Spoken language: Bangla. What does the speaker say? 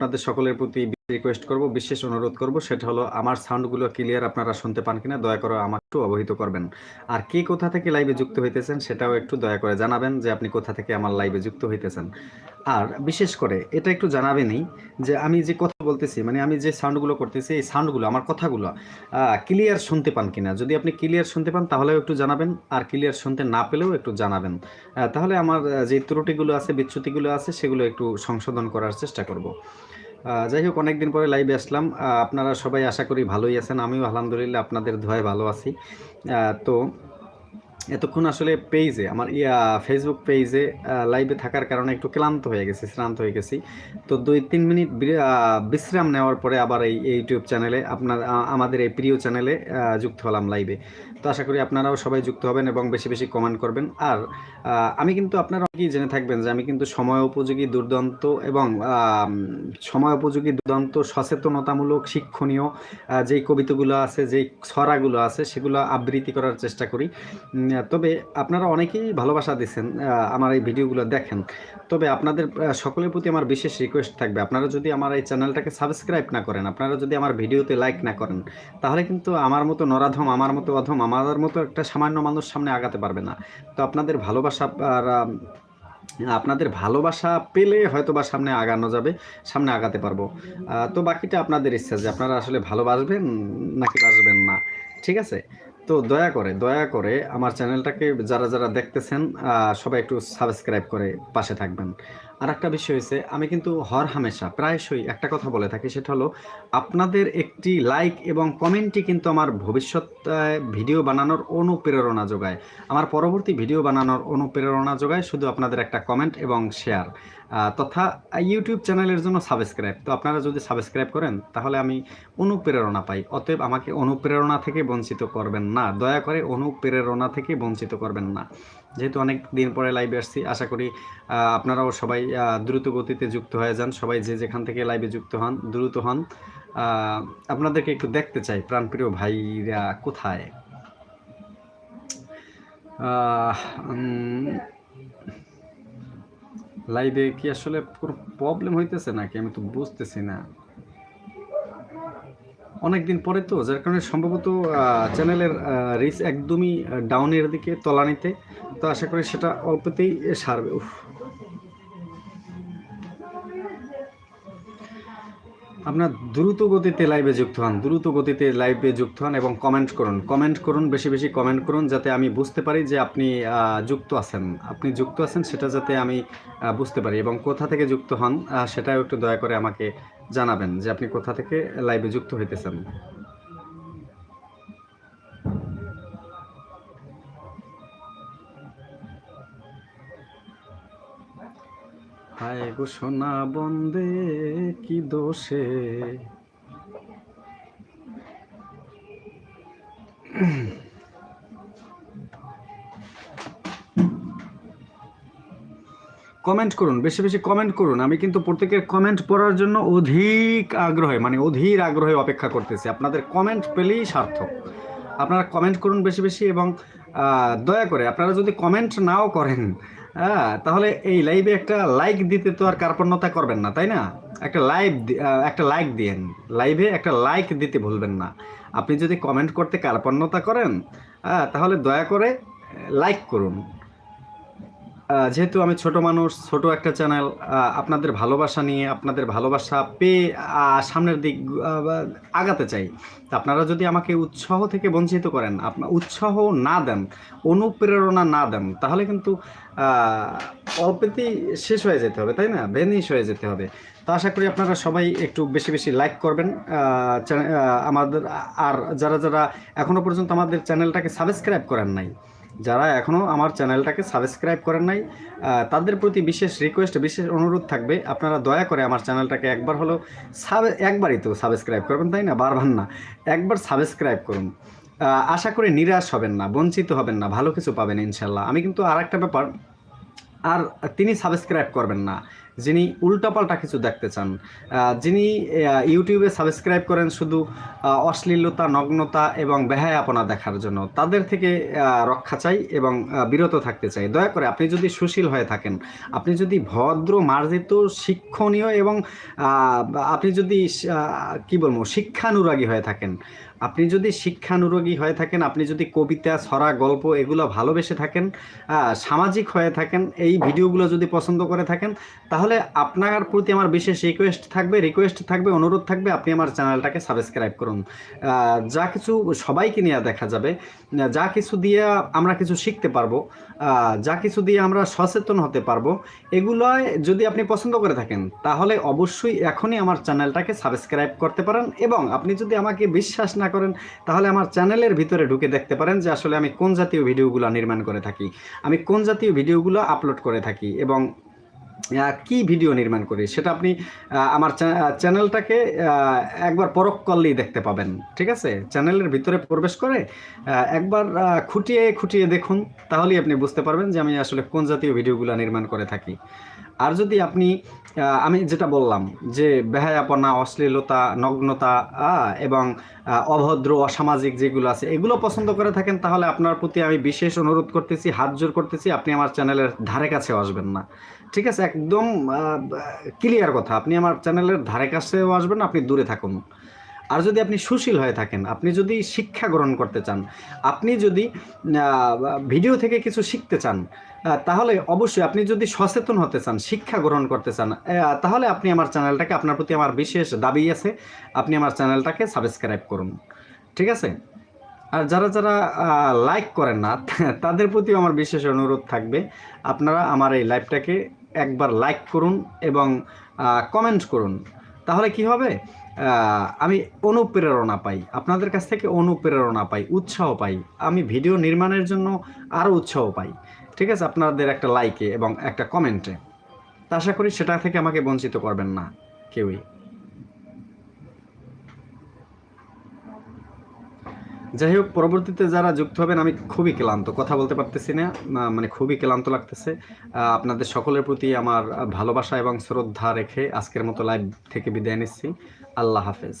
আপনাদের সকলের প্রতি রিকোয়েস্ট করব, বিশেষ অনুরোধ করব, সেটা হলো আমার সাউন্ডগুলো ক্লিয়ার আপনারা শুনতে পান কিনা, দয়া করে আমাকে একটু অবহিত করবেন। আর কে কোথা থেকে লাইভে যুক্ত হইতেছেন, সেটাও একটু দয়া করে জানাবেন যে আপনি কোথা থেকে আমার লাইভে যুক্ত হইতেছেন। আর বিশেষ করে, এটা একটু জানাবেনই যে আমি যে কথা বলতেছি মানে আমি যে সাউন্ডগুলো করতেছি, এই সাউন্ডগুলো আমার কথাগুলো ক্লিয়ার শুনতে পান কিনা? যদি আপনি ক্লিয়ার শুনতে পান, তাহলেও একটু জানাবেন, আর ক্লিয়ার শুনতে না পেলেও একটু জানাবেন। তাহলে আমার যে ত্রুটিগুলো আছে, বিচ্যুতিগুলো আছে, সেগুলো একটু সংশোধন করার চেষ্টা করব। যাই হোক, অনেকদিন পরে লাইভে আসলাম। আপনারা সবাই আশা করি ভালোই আছেন। আমিও আলহামদুলিল্লাহ আপনাদের ধোয়ায় ভালো আছি। তো এতক্ষণ আসলে পেজে আমার ইয়া ফেসবুক পেজে লাইভে থাকার কারণে একটু ক্লান্ত হয়ে গেছি, শ্রান্ত হয়ে গেছি। তো দুই তিন মিনিট বিশ্রাম নেওয়ার পরে আবার এই ইউটিউব চ্যানেলে আপনার আমাদের এই প্রিয় চ্যানেলে যুক্ত হলাম লাইভে তো আশা করি আপনারাও সবাই যুক্ত হবেন এবং বেশি বেশি কমেন্ট করবেন। আর আমি কিন্তু আপনারা কি জেনে থাকবেন যে আমি কিন্তু সময় উপযোগী, দুর্দান্ত এবং সময় উপযোগী, দুর্দান্ত, সচেতনতামূলক, শিক্ষণীয় যেই কবিতাগুলো আছে, যেই ছড়াগুলো আছে, সেগুলো আবৃত্তি করার চেষ্টা করি। তবে আপনারা অনেকেই ভালোবাসা দিচ্ছেন আমার এই ভিডিওগুলো দেখেন। তবে আপনাদের সকলের প্রতি আমার বিশেষ রিকোয়েস্ট থাকবে, আপনারা যদি আমার এই চ্যানেলটাকে সাবস্ক্রাইব না করেন, আপনারা যদি আমার ভিডিওতে লাইক না করেন, তাহলে কিন্তু আমার মতো নরাধম, আমার মতো অধম আমার মতো একটা সামান্য মানুষ সামনে আগাতে পারবে না। তো আপনাদের ভালোবাসা, আর আপনাদের ভালোবাসা পেলে হয়তো বা সামনে আগানো যাবে, সামনে আগাতে পারব। তো বাকিটা আপনাদের ইচ্ছা যে আপনারা আসলে ভালোবাসবেন নাকি বাসবেন না। ঠিক আছে? তো দয়া করে দয়া করে আমার চ্যানেলটাকে যারা যারা দেখতেছেন সবাই একটু সাবস্ক্রাইব করে পাশে থাকবেন। আর একটা বিষয় হয়েছে আমি কিন্তু হর হামেশা প্রায়শই একটা কথা বলে থাকি সেটা হলো আপনাদের একটি লাইক এবং কমেন্টই কিন্তু আমার ভবিষ্যৎ আহ, ভিডিও বানানোর অনুপ্রেরণা যোগায়। আমার পরবর্তী ভিডিও বানানোর অনুপ্রেরণা যোগায় শুধু আপনাদের একটা কমেন্ট এবং শেয়ার। তথা ইউটিউব চ্যানেলের জন্য সাবস্ক্রাইব। তো আপনারা যদি সাবস্ক্রাইব করেন তাহলে আমি অনুপ্রেরণা পাই। অতএব আমাকে অনুপ্রেরণা থেকে বঞ্চিত করবেন না। দয়া করে অনুপ্রেরণা থেকে বঞ্চিত করবেন না। যেহেতু অনেক দিন পরে লাইভে আসছি, আশা করি আপনারাও সবাই দ্রুত গতিতে যুক্ত হয়ে যান। সবাই যে যেখান থেকে লাইভে যুক্ত হন, দ্রুত হন। আপনাদেরকে একটু দেখতে চাই, প্রাণপ্রিয় ভাইরা কোথায়? লাইভে কি আসলে কোনো প্রবলেম হইতেছে নাকি? আমি তো বুঝতেছি না। অনেক দিন পরে তো, যার কারণে সম্ভবত চ্যানেলের রিচ একদমই ডাউনের দিকে, তলানিতে। তো আশা করি সেটা অল্পতেই সারবে, উফ। আপনার দ্রুত গতিতে লাইভে যুক্ত হন, দ্রুত গতিতে লাইভে যুক্ত হন এবং কমেন্ট করুন। কমেন্ট করুন, বেশি বেশি কমেন্ট করুন, যাতে আমি বুঝতে পারি যে আপনি যুক্ত আছেন। আপনি যুক্ত আছেন সেটা যাতে আমি বুঝতে পারি এবং কোথা থেকে যুক্ত হন সেটাও একটু দয়া করে আমাকে জানাবেন যে আপনি কোথা থেকে লাইভে যুক্ত হইতেছেন। সোনা বন্দে, কি দোষে? কমেন্ট করুন, বেশি বেশি কমেন্ট করুন। আমি কিন্তু প্রত্যেকের কমেন্ট পড়ার জন্য অধিক আগ্রহে মানে অধীর আগ্রহে অপেক্ষা করতেছি। আপনাদের কমেন্ট পেলেই সার্থক। আপনারা কমেন্ট করুন বেশি বেশি এবং দয়া করে, আপনারা যদি কমেন্ট নাও করেন হ্যাঁ তাহলে এই লাইভে একটা লাইক দিতে তো আর কার্পণ্যতা করবেন না, তাই না? একটা লাইভ একটা লাইক দিয়েন। লাইভে একটা লাইক দিতে ভুলবেন না। আপনি যদি কমেন্ট করতে কার্পণ্যতা করেন হ্যাঁ তাহলে দয়া করে লাইক করুন। যেহেতু আমি ছোট মানুষ, ছোট একটা চ্যানেল আপনাদের ভালোবাসা নিয়ে, আপনাদের ভালোবাসা পেয়ে সামনের দিক আগাতে চাই। তা আপনারা যদি আমাকে উৎসাহ থেকে বঞ্চিত করেন আপনার উৎসাহ না দেন, অনুপ্রেরণা না দেন, তাহলে কিন্তু অল্পেতেই শেষ হয়ে যেতে হবে, তাই না? ভেনিশ হয়ে যেতে হবে। তো আশা করি আপনারা সবাই একটু বেশি বেশি লাইক করবেন আমাদের, আর যারা যারা এখনও পর্যন্ত আমাদের চ্যানেলটাকে সাবস্ক্রাইব করেন নাই যারা এখনও আমার চ্যানেলটাকে সাবস্ক্রাইব করেন নাই তাদের প্রতি বিশেষ রিকোয়েস্ট বিশেষ অনুরোধ থাকবে, আপনারা দয়া করে আমার চ্যানেলটাকে একবার হলো সাব, একবারই তো সাবস্ক্রাইব করবেন, তাই না? বারবার না, একবার সাবস্ক্রাইব করুন। আশা করি নিরাশ হবেন না, বঞ্চিত হবেন না, ভালো কিছু পাবেন ইনশাল্লাহ। আমি কিন্তু আর একটা ব্যাপার, আর তিনি সাবস্ক্রাইব করবেন না। যিনি উল্টাপাল্টা কিছু দেখতে চান যিনি ইউটিউবে সাবস্ক্রাইব করেন শুধু অশ্লীলতা, নগ্নতা এবং বেহায়াপনা দেখার জন্য, তাদের থেকে রক্ষা চাই এবং বিরত থাকতে চাই। দয়া করে আপনি যদি সুশীল হয়ে থাকেন, আপনি যদি ভদ্র, মার্জিত, শিক্ষণীয় এবং আপনি যদি কি বলব, শিক্ষানুরাগী হয়ে থাকেন আপনি যদি শিক্ষানুরাগী হয়ে থাকেন, আপনি যদি কবিতা, ছড়া, গল্প এগুলো ভালোবেসে থাকেন সামাজিক হয়ে থাকেন, এই ভিডিওগুলো যদি পছন্দ করে থাকেন, তাহলে আপনার প্রতি আমার বিশেষ রিকোয়েস্ট থাকবে রিকোয়েস্ট থাকবে, অনুরোধ থাকবে, আপনি আমার চ্যানেলটাকে সাবস্ক্রাইব করুন। যা কিছু সবাইকে নিয়ে দেখা যাবে, যা কিছু দিয়ে আমরা কিছু শিখতে পারব যা কিছু দিয়ে আমরা সচেতন হতে পারব, এগুলোয় যদি আপনি পছন্দ করে থাকেন, তাহলে অবশ্যই এখনই আমার চ্যানেলটাকে সাবস্ক্রাইব করতে পারেন এবং আপনি যদি আমাকে বিশ্বাস না করেন, তাহলে আমার চ্যানেলের ভিতরে ঢুকে দেখতে পারেন যে আসলে আমি কোন জাতীয় ভিডিওগুলো নির্মাণ করে থাকি, আমি কোন জাতীয় ভিডিওগুলো আপলোড করে থাকি এবং কি ভিডিও নির্মাণ করি, সেটা আপনি আমার চ্যানেলটাকে একবার পরখ করলেই দেখতে পাবেন, ঠিক আছে? চ্যানেলের ভিতরে প্রবেশ করে একবার খুঁটিয়ে খুঁটিয়ে দেখুন, তাহলেই আপনি বুঝতে পারবেন যে আমি আসলে কোন জাতীয় ভিডিওগুলো নির্মাণ করে থাকি। আর যদি আপনি আমি যেটা বললাম যে বেহায়াপনা, অশ্লীলতা, নগ্নতা এবং অভদ্র, অসামাজিক যেগুলো আছে, এগুলো পছন্দ করে থাকেন, তাহলে আপনার প্রতি আমি বিশেষ অনুরোধ করতেছি, হাত জোর করতেছি, আপনি আমার চ্যানেলের ধারে কাছেও আসবেন না। ঠিক আছে? একদম ক্লিয়ার কথা। আপনি আমার চ্যানেলের ধারে কাছেও আসবেন আপনি দূরে থাকুন। আর যদি আপনি সুশীল হয়ে থাকেন, আপনি যদি শিক্ষা গ্রহণ করতে চান, আপনি যদি ভিডিও থেকে কিছু শিখতে চান তাহলে অবশ্যই আপনি যদি সচেতন হতে চান, শিক্ষা গ্রহণ করতে চান তাহলে আপনি আমার চ্যানেলটাকে আপনার প্রতি আমার বিশেষ দাবি আছে। আপনি আমার চ্যানেলটাকে সাবস্ক্রাইব করুন। ঠিক আছে? আর যারা যারা লাইক করেন না, তাদের প্রতিও আমার বিশেষ অনুরোধ থাকবে। আপনারা আমার এই লাইভটাকে একবার লাইক করুন এবং কমেন্ট করুন। তাহলে কি হবে? আমি অনুপ্রেরণা পাই। আপনাদের কাছ থেকে অনুপ্রেরণা পাই, উৎসাহ পাই। আমি ভিডিও নির্মাণের জন্য আরও উৎসাহ পাই। ঠিক আছে? আপনাদের একটা লাইকে এবং একটা কমেন্টে তা আশা করি সেটা থেকে আমাকে বঞ্চিত করবেন না কেউই। যাই হোক, পরবর্তীতে যারা যুক্ত হবেন, আমি খুবই ক্লান্ত, কথা বলতে পারতেছি না মানে খুবই ক্লান্ত লাগতেছে। আপনাদের সকলের প্রতি আমার ভালোবাসা এবং শ্রদ্ধা রেখে আজকের মতো লাইভ থেকে বিদায় নিচ্ছি। আল্লাহ হাফেজ।